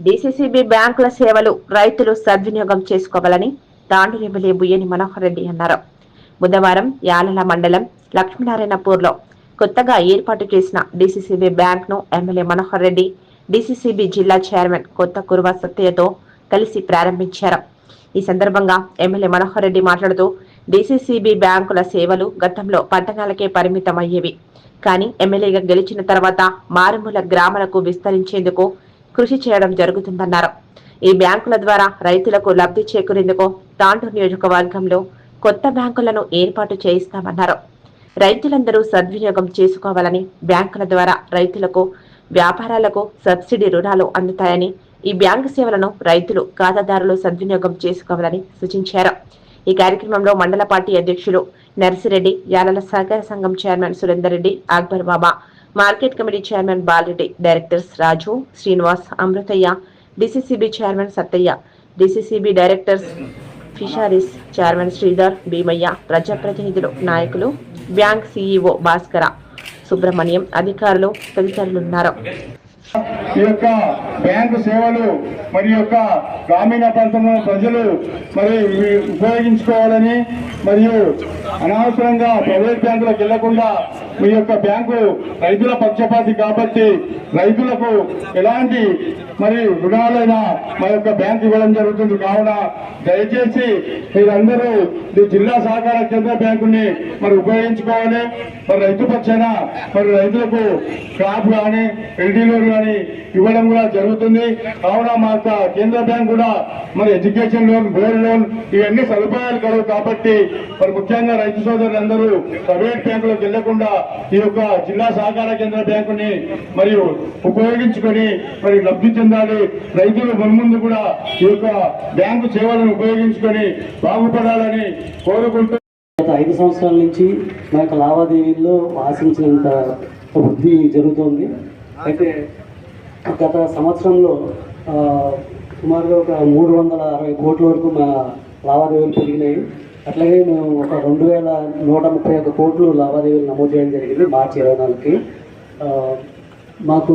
DCCB బ్యాంకుల సేవలు రైతులు సద్వినియోగం చేసుకోవాలని తాండూరు ఎమ్మెల్యే బుయ్యని మనోహర్ రెడ్డి అన్నారు. బుధవారం యాలల మండలం లక్ష్మీనారాయణపూర్లో కొత్తగా ఏర్పాటు చేసిన డీసీసీబీ బ్యాంక్ను ఎమ్మెల్యే మనోహర్ రెడ్డి డీసీసీబీ జిల్లా చైర్మన్ కొత్త కురువ సత్యతో కలిసి ప్రారంభించారు. ఈ సందర్భంగా ఎమ్మెల్యే మనోహర్ రెడ్డి మాట్లాడుతూ డీసీసీబీ బ్యాంకుల సేవలు గతంలో పట్టణాలకే పరిమితం అయ్యేవి కానీ ఎమ్మెల్యేగా గెలిచిన తర్వాత మారుమూల గ్రామాలకు విస్తరించేందుకు కృషి చేయడం జరుగుతుందన్నారు. ఈ బ్యాంకుల ద్వారా రైతులకు లబ్ధి చేకూరేందుకు తాండూరు నియోజకవర్గంలో కొత్త బ్యాంకులను ఏర్పాటు చేయిస్తామన్నారు. రైతులందరూ సద్వినియోగం చేసుకోవాలని బ్యాంకుల ద్వారా రైతులకు వ్యాపారాలకు సబ్సిడీ రుణాలు అందుతాయని ఈ బ్యాంకు సేవలను రైతులు ఖాతాదారులు సద్వినియోగం చేసుకోవాలని సూచించారు. ఈ కార్యక్రమంలో మండల పార్టీ అధ్యక్షులు నర్సిరెడ్డి యాలల సహకార సంఘం chairman Surender Reddy Akbar Baba market committee chairman Balreddy directors Raju Srinivas Amruthaiah DCCB chairman Sattaiah DCCB directors fisheries chairman Sridhar Bheemaiah ప్రజాప్రతినిధులు నాయకులు బ్యాంక్ సిఇఓ భాస్కర సుబ్రహ్మణ్యం అధికారులు తదితరులున్నారు. ఈ యొక్క బ్యాంకు సేవలు మరి యొక్క గ్రామీణ ప్రాంతంలో ప్రజలు మరి ఉపయోగించుకోవాలని మరియు అనవసరంగా ప్రైవేట్ బ్యాంకులకు వెళ్ళకుండా మీ యొక్క బ్యాంకు రైతుల పక్షపాతి కాబట్టి రైతులకు ఎలాంటి మరి రుణాలైనా మా యొక్క బ్యాంకు ఇవ్వడం జరుగుతుంది. కావున దయచేసి మీరందరూ ఈ జిల్లా సహకార కేంద్ర బ్యాంకుని మరి ఉపయోగించుకోవాలి. మరి రైతు పక్షాన మరి రైతులకు క్రాప్ కానీ ఎల్డీ లోన్ కానీ ఇవ్వడం కూడా జరుగుతుంది. కావున మా యొక్క కేంద్ర బ్యాంక్ కూడా మరి ఎడ్యుకేషన్ లోన్ గోల్డ్ లోన్ ఇవన్నీ సదుపాయాలు కలవు కాబట్టి మరి ముఖ్యంగా రైతు సోదరులందరూ ప్రైవేట్ బ్యాంకులకు వెళ్ళకుండా ఈ యొక్క జిల్లా సహకార కేంద్ర బ్యాంకుని మరియు ఉపయోగించుకొని మరి లబ్ధి చెందాలి. రైతులు మున్ముందు కూడా ఈ యొక్క బ్యాంకు సేవలను ఉపయోగించుకొని బాగుపడాలని కోరుకుంటూ గత ఐదు సంవత్సరాల నుంచి మా యొక్క లావాదేవీల్లో ఆశించినంత వృద్ధి జరుగుతోంది. అయితే గత సంవత్సరంలో సుమారుగా ఒక మూడు వందల అరవై కోట్ల వరకు మా లావాదేవీలు పెరిగినాయి. అట్లాగే మేము ఒక రెండు వేల నూట ముప్పై ఒక్క కోట్లు లావాదేవీలు నమోదు చేయడం జరిగింది మార్చి ఇరవై నాలుగుకి. మాకు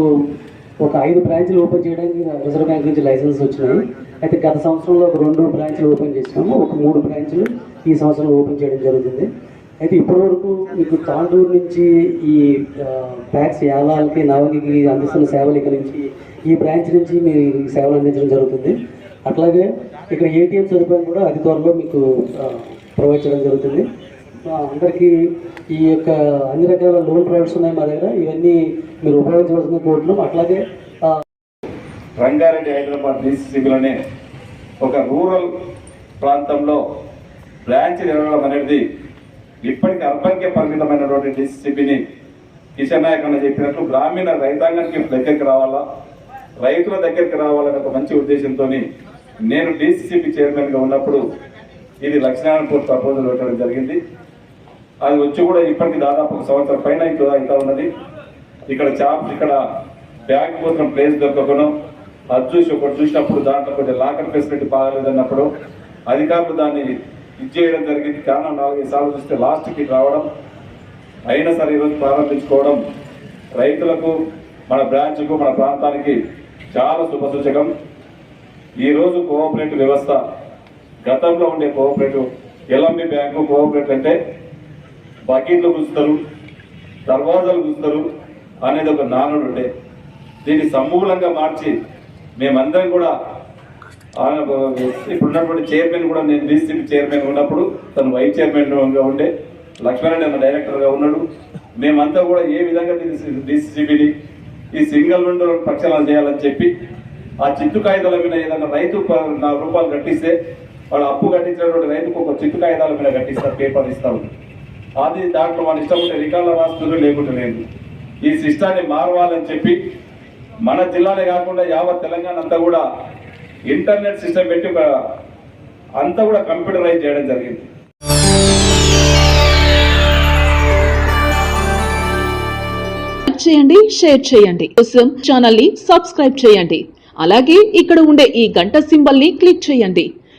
ఒక ఐదు బ్రాంచ్లు ఓపెన్ చేయడానికి రిజర్వ్ బ్యాంక్ నుంచి లైసెన్స్ వచ్చినాయి. అయితే గత సంవత్సరంలో ఒక రెండు బ్రాంచ్లు ఓపెన్ చేసినాము. ఒక మూడు బ్రాంచ్లు ఈ సంవత్సరం ఓపెన్ చేయడం జరుగుతుంది. అయితే ఇప్పటివరకు మీకు తాండూరు నుంచి ఈ ట్యాక్స్ ప్యాక్స్ యాలాలకి నవగికి అందిస్తున్న సేవలు ఇక్కడ నుంచి ఈ బ్రాంచ్ నుంచి మీ సేవలు అందించడం జరుగుతుంది. అట్లాగే ఇక్కడ ఏటీఎం సదుపాయం కూడా అతి త్వరలో మీకు ప్రొవైడ్ చేయడం జరుగుతుంది అందరికీ ఈ యొక్క అన్ని రకాల లోన్ ప్రొవైడ్స్ ఉన్నాయి మా దగ్గర. ఇవన్నీ మీరు ఉపయోగించవలసింది కోరుతున్నాం అట్లాగే రంగారెడ్డి హైదరాబాద్ డిసిసిబిలోనే ఒక రూరల్ ప్రాంతంలో బ్రాంచ్ నిర్వహణ అనేది ఇప్పటికి అర్బన్కే పరిమితమైనటువంటి డిసిసిబిని కిషన్ నాయక్ అన్న చెప్పినట్లు గ్రామీణ రైతాంగానికి దగ్గరికి రావాలా రైతుల దగ్గరికి రావాలనే ఒక మంచి ఉద్దేశంతో నేను డిసిసిబి చైర్మన్గా ఉన్నప్పుడు ఇది లక్ష్మీనారాయణపూర్ ప్రపోజల్ పెట్టడం జరిగింది. అది వచ్చి కూడా ఇప్పటికి దాదాపు ఒక సంవత్సరం పైన ఇంకా ఇంకా ఉన్నది. ఇక్కడ చాప్ ఇక్కడ బ్యాంక్ కోసం ప్లేస్ దొరకకుండా అది చూసి ఒకటి చూసినప్పుడు దాంట్లో కొంచెం లాకర్ ఫెసిలిటీ బాగాలేదన్నప్పుడు అధికారులు దాన్ని ఇచ్చేయడం జరిగింది. కారణం నాలుగైదు సార్లు చూస్తే లాస్ట్కి రావడం. అయినా సరే ఈరోజు ప్రారంభించుకోవడం రైతులకు మన బ్రాంచ్కు మన ప్రాంతానికి చాలా శుభసూచకం. ఈరోజు కోఆపరేటివ్ వ్యవస్థ గతంలో ఉండే కోఆపరేటివ్ ఎలంబి బ్యాంకు కోఆపరేటివ్ అంటే బకెట్లు గుంచుతారు దర్వాజాలు గుంచుతారు అనేది ఒక నానుడు ఉండే. దీన్ని సమూలంగా మార్చి మేమందరం కూడా ఇప్పుడున్నటువంటి చైర్మన్ కూడా నేను డీసీపీ చైర్మన్ ఉన్నప్పుడు తను వైస్ చైర్మన్గా ఉండే. లక్ష్మణ్ అన్న ఉన్నాడు. మేమంతా కూడా ఏ విధంగా డీసీసీబీని ఈ సింగల్ విండో ప్రక్షాళన చేయాలని చెప్పి ఆ చిత్తు కాగితాల మీద ఏదైనా రైతు ప- నాలుగు రూపాయలు కట్టిస్తే వాళ్ళు అప్పు కట్టించినటువంటి రైతుకు ఒక చిత్తు కాగితాలు మీద కట్టిస్తారు పేపర్ ఇస్తారు అది దాంట్లో వాళ్ళు ఇష్టం ఉంటే రికార్డుల రాస్తున్నారు లేకుంటే లేదు. ఈ సిస్టాన్ని మారవాలని చెప్పి మన జిల్లానే కాకుండా యావత్ తెలంగాణ అంతా కూడా ఇంటర్నెట్ సిస్టమ్ పెట్టి అంతా కూడా కంప్యూటరైజ్ చేయడం జరిగింది. చేయండి షేర్ చేయండి. కోసం ఛానల్ని సబ్స్క్రైబ్ చేయండి. అలాగే ఇక్కడ ఉండే ఈ గంట సింబల్ని క్లిక్ చేయండి.